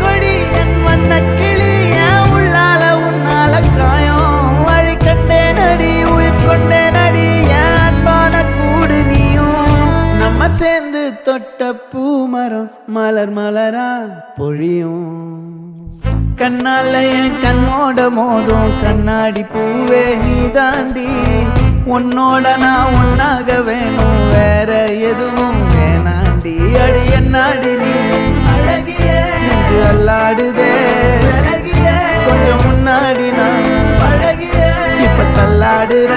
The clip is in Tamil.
கொடி என் வண்ண கிளி என் உள்ளால உன்னால காயம். வழி கண்டேன் அடி உயிர் கொண்டேன் அடி என் அன்பான கூடு நீயும். நம்ம சேர்ந்து தொட்ட பூ மரம் மலர் மலரா பொழியும். கண்ணால என் கண்ணோட மோதும் கண்ணாடி பூவே நீ தாண்டி உன்னோட நான் ஒன்னாக வேணும் வேற எதுவும் வேணாண்டி. அடி என்னாடி நீ? ஆடுதே கொஞ்சம் முன்னாடி நான் பழகிய. இப்ப தள்ளாடுற